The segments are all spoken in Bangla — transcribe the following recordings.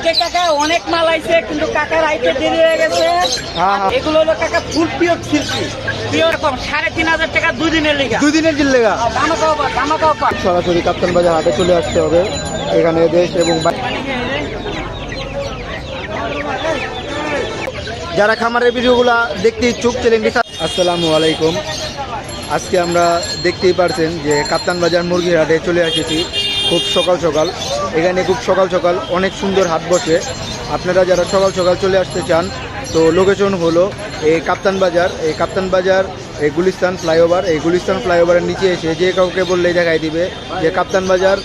আজকে কাকা অনেক মাল আইছে কিন্তু কাকার আইতে দেরি হয়ে গেছে। হ্যাঁ, হ্যাঁ। এগুলো হলো কাকা ফুল পিওর সিল্কি। পিওর কম সাড়ে তিন হাজার টাকা দুই দিনের লিগা? দুই দিনের জিল্লেগা দামাকা অফার সরাসরি কাপ্তান বাজার হাটে চলে আসতে হবে। এখানে দেশ এবং যারা খামারের ভিডিওগুলো দেখতে ইচ্ছুক চ্যানেলটি আসসালামু আলাইকুম। আজকে আমরা দেখতেই পারছেন যে কাপ্তান বাজার মুরগির হাটে চলে এসেছি। খুব সকাল সকাল। এখানে খুব সকাল সকাল অনেক সুন্দর হাট বসে। আপনারা যারা সকাল সকাল চলে আসতে চান, তো লোকেশন হলো এই কাপ্তান বাজার। এই কাপ্তান বাজার, এই গুলিস্তান ফ্লাইওভার। এই গুলিস্তান ফ্লাইওভারের নিচে এসে যে কাউকে বললেই দেখাই দিবে যে কাপ্তান বাজার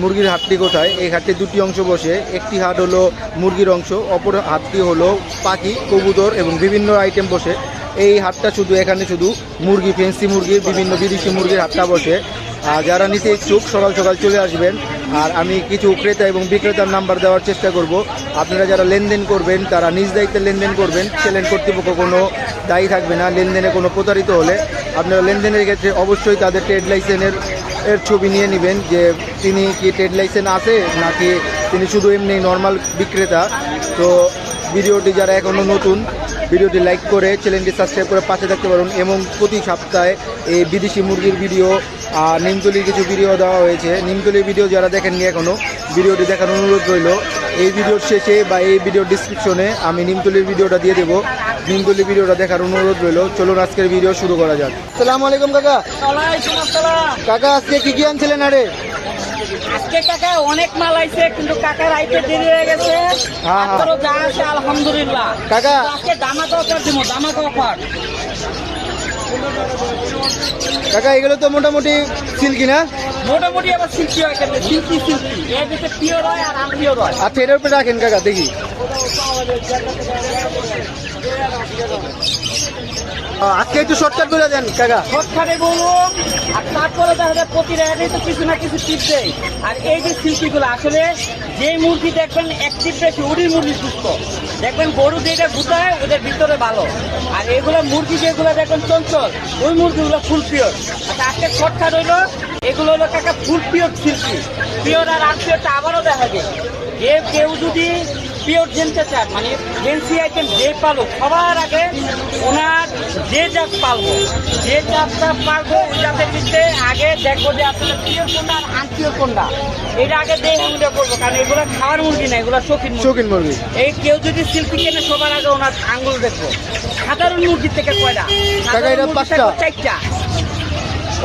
মুরগির হাটটি কোথায়? এই হাটটি দুটি অংশ বসে। একটি হাট হলো মুরগির অংশ, অপর হাটটি হলো পাখি, কবুতর এবং বিভিন্ন আইটেম বসে। এই হাটটা শুধু, এখানে শুধু মুরগি ফেন্সি মুরগির, বিভিন্ন বিদেশি মুরগির হাটটা বসে। যারা নিতে ইচ্ছুক, সকাল সকাল চলে আসবেন। আর আমি কিছু ক্রেতা এবং বিক্রেতার নাম্বার দেওয়ার চেষ্টা করব। আপনারা যারা লেনদেন করবেন, তারা নিজ দায়িত্বে লেনদেন করবেন। চ্যানেল কর্তৃপক্ষ কোনো দায়ী থাকবে না, লেনদেনে কোনো প্রতারিত হলে। আপনারা লেনদেনের ক্ষেত্রে অবশ্যই তাদের ট্রেড লাইসেন্সের, এর ছবি নিয়ে নেবেন যে তিনি কি ট্রেড লাইসেন্স আছে নাকি তিনি শুধু এমনি নর্মাল বিক্রেতা। তো ভিডিওটি যারা এখনও নতুন ভিডিওটি লাইক করে চ্যানেলটি সাবস্ক্রাইব করে পাশে থাকতে পারুন এবং প্রতি সপ্তাহে এই বিদেশি মুরগির ভিডিও আর নিমতলির কিছু ভিডিও দেওয়া হয়েছে। নিমতলির ভিডিও যারা দেখেননি এখনও ভিডিওটি দেখার অনুরোধ রইল। এই ভিডিওর শেষে বা এই ভিডিওর ডিসক্রিপশনে আমি নিমতলির ভিডিওটা দিয়ে দেবো। নিমতলির ভিডিওটা দেখার অনুরোধ রইল। চলুন আজকের ভিডিও শুরু করা যাক। সালাম আলাইকুম কাকা। কাকা আজকে কি কি আনছিলেন আরে? আজকে কাকা অনেক মাল আইছে কিন্তু কাকার আইতে দেরি হয়ে গেছে। হ্যাঁ, হ্যাঁ। তারপরও যা আছে আলহামদুলিল্লাহ। কাকা। আজকে দামাকা অফার দিব দামাকা অফার। কাকা এগুলো তো মোটামুটি সিল্কি না? মোটামুটি আবার সিল্কি হয় কেন সিল্কি সিল্কি। এর ভিতরে পিওর হয় আর আনপিওর হয়। আচ্ছা এটার উপরে রাখেন কাকা দেখি। আজকে একটু শর্টকাট করে দেন, কাকা। সৎখানে বলুন আর তারপরে দেখা যায় প্রতি রেটে তো কিছু না কিছু টিপ দেয়। আর এই যে শিল্পীগুলো আসলে যে মুরগি দেখবেন অ্যাক্টিভ বেশি, ওরই মুরগি সুস্থ। দেখবেন গরু যেটা গুতায়, ওদের ভিতরে ভালো। আর এগুলো মুরগি যেগুলো দেখবেন চঞ্চল, ওই মুরগিগুলো ফুল পিওর আচ্ছা আজকে শর্টকাট হইল, এগুলো হলো কাকা ফুল পিওর শিল্পী পিওর আর আনপিওরটা আবারও দেখা যায়। যে কেউ যদি পিওর জেনতে চান মানে জেন্সি আইটেম যে পালো সবার আগে ওনার যে জাত পালবো যে জাতটা পালবো ওই জাতের ভিতরে আগে দেখব যে আসলে পিওর কোনটা আর আনপিওর কোনটা। এটা আগে দেখে উঠে করব কারণ এগুলো খাওয়ার মুরগি না এগুলো শৌখিন মুরগি। শৌখিন মুরগি। এই কেউ যদি শিল্পী কেনে সবার আগে ওনার আঙ্গুল দেখব। সাধারণ মুরগির থেকে কয়টা? সাধারণ পাঁচটা? চারটা।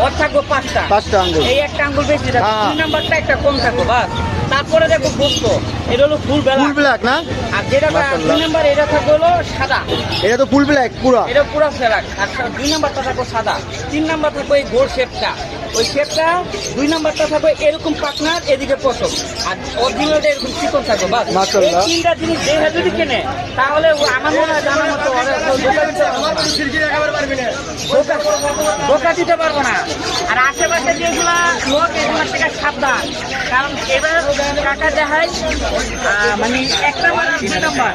ওর থাকব পাঁচটা। পাঁচটা আঙ্গুল। এই একটা আঙ্গুল বেশি থাকবে হ্যাঁ। দুই নাম্বারটা একটা কম থাকব বাস। তারপরে দেখো গোস্ত। এটা হলো ফুল ব্ল্যাক। ফুল ব্ল্যাক না? আর যেটা। দুই নাম্বার এটা থাকবে হলো সাদা। এটা তো ফুল ব্ল্যাক পুরো। এটা পুরো ব্ল্যাক আর দুই নাম্বারটা থাকবে সাদা। তিন নাম্বার থাকবে এই গোল শেপটা। ওই শেপটা দুই নাম্বারটা থাকবে এরকম পাকনার এদিকে পশম আর অরিজিনালটা এরকম চিকন থাকবে বাস। এই তিনটা জিনিস দেখে যদি কেনে তাহলে আমার মনে হয় জানার মতো ওরা দিতে পারবে না। ধোঁকা- দিতে পারব না। আর আশেপাশে যেগুলা লোক এগুলোর থেকে সাবধান। কারণ এবার কাকা দেখায় মানে দুই নাম্বার।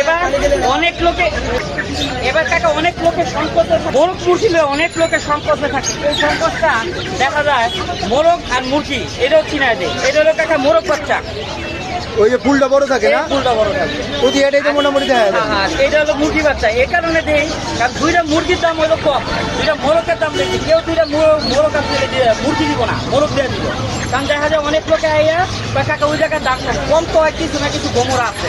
এবার অনেক লোকে এবার কাকা অনেক লোকের সংকোচে মোরগ মুরগি অনেক লোকের সংকোচে থাকে। এই সংকোচটা দেখা যায় মোরগ আর মুরগি। এটাও চিনা যায় এটা হলো কাকা মোরগ বাচ্চা। ওই যে ফুলটা বড় থাকে না? ফুলটা বড় থাকে। প্রতি এটাই তো মোটামুটি দেখা যায়। হ্যাঁ, এটা হলো মুরগি বাচ্চা। এই কারণে দেই কারণ দুইটা মুরগির দাম হলো কম। দুইটা মোরগের দাম বেশি। কেউ দুইটা মোরগ আপনাকে মুরগি দিব না মোরগ দিয়ে দিব। কারণ দেখা যায় অনেক লোকে আইয়া বা কাকা ওই জায়গায় দাম কম কম তো হয় কিছু না কিছু গোমরা আছে।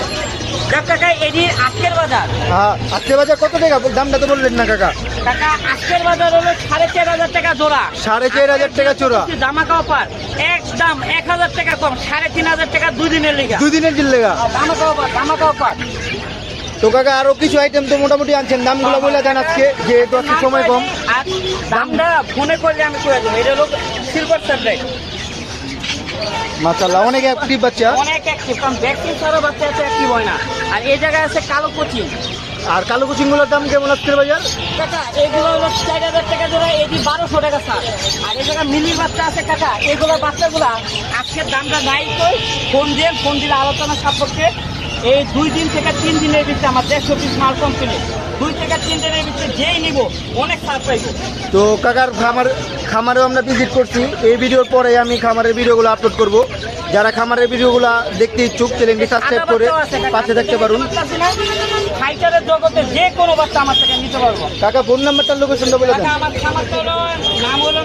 কাকা এটি আজকের বাজার। হ্যাঁ বাজার কত টাকা? দামটা তো বললেন না কাকা। কাকা আজকের বাজার হলো সাড়ে চার হাজার টাকা জোড়া। সাড়ে চার হাজার টাকা এক দাম এক হাজার টাকা কম সাড়ে তিন হাজার টাকা দুই দিনের লিগা। দুই দিনের তো কাকা আরও কিছু আইটেম তো মোটামুটি আনছেন। দামগুলো বলে দেন আজকে যেহেতু আজকে সময় কম। দামটা ফোনে করলে আমি করে দেবো। এটা হলো সিলভার স্যাটেলাইট মাশাআল্লাহ অনেক অ্যাক্টিভ বাচ্চা। অনেক অ্যাক্টিভ কারণ ভ্যাকসিন ছাড়া বাচ্চা এত অ্যাক্টিভ হয় না। আর এই জায়গায় আছে কালো কোচিং। আর কালো কুচিংগুলোর দাম কেমন আজকের বাজার? কাকা এইগুলো হলো চার হাজার টাকা ধরে এটি বারোশো টাকা স্যার আর এই জায়গায় মিলির বাচ্চা আছে কাকা এইগুলো বাচ্চাগুলা আজকের দামটা নাই তো ফোন দিয়ে ফোন দিলে আলোচনা সাপেক্ষে এই দুই দিন থেকে তিন দিনের ভিতরে আমার দেড়শো পিস মাল কমপ্লিট দুই থেকে তিন দিনের ভিতরে যেই নিব অনেক সার পাইবো। তো কাকার খামার খামারেও আমরা ভিজিট করছি। এই ভিডিওর পরে আমি খামারের ভিডিওগুলো আপলোড করব। যারা খামারের ভিডিওগুলো দেখতে ইচ্ছুক চ্যানেলটি সাবস্ক্রাইব করে পাশে থাকতে পারুন। ফাইটারের জগতে যে কোনো বাচ্চা আমার থেকে নিতে পারব। কাকা ফোন নাম্বারটা লোকেশনটা বলে দেন। আমার খামারটা হলো নাম হলো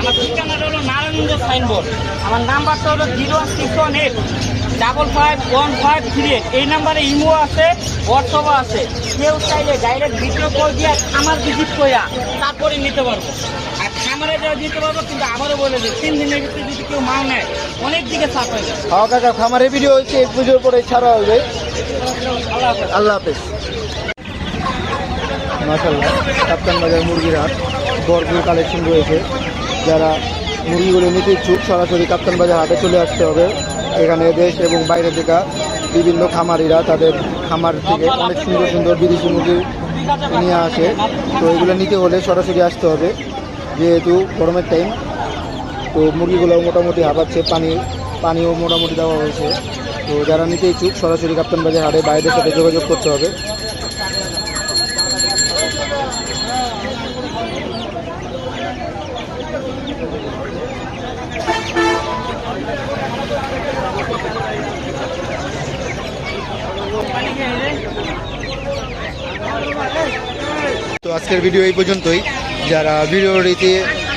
আমার ঠিকানাটা হলো নারায়ণগঞ্জ সাইনবোর্ড। আমার নাম্বারটা হলো zero six one eight double five one five three eight. এই নাম্বারে ইমো আছে হোয়াটসঅ্যাপও আছে। কেউ চাইলে ডাইরেক্ট ভিডিও কল দিয়ে খামার ভিজিট করিয়া তারপরে নিতে পারব। আর খামারে যাওয়া দিতে পারব কিন্তু আবারও বলে দিই তিন দিনের ভিতরে যদি কেউ মাল নেয় অনেক দিকে চাপ হয়ে যাবে। হ্যাঁ কাকা খামারের ভিডিও হচ্ছে এই পুজোর পরে ছাড়া হবে। আল্লাহ হাফেজ। আল্লাহ হাফেজ। মাসাল্লাহ কাপ্তান বাজার মুরগির হাট। ভরপুর কালেকশন রয়েছে। যারা মুরগিগুলো নিতে ইচ্ছুক সরাসরি কাপ্তান বাজার হাটে চলে আসতে হবে। এখানে দেশ এবং বাইরে থেকে বিভিন্ন খামারিরা তাদের খামার থেকে অনেক সুন্দর সুন্দর বিদেশি মুরগি নিয়ে আসে। তো এগুলো নিতে হলে সরাসরি আসতে হবে। যেহেতু গরমের টাইম তো মুরগিগুলো মোটামুটি হাঁপাচ্ছে, পানি, পানিও মোটামুটি দেওয়া হয়েছে। তো যারা নিতে ইচ্ছুক, সরাসরি কাপ্তান বাজার হাটে বাইরের সাথে যোগাযোগ করতে হবে। আজকের ভিডিও এই পর্যন্তই। যারা ভিডিওটিতে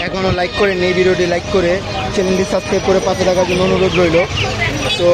এখনও লাইক করেন এই ভিডিওটি লাইক করে চ্যানেলটি সাবস্ক্রাইব করে পাশে থাকার জন্য অনুরোধ রইল। তো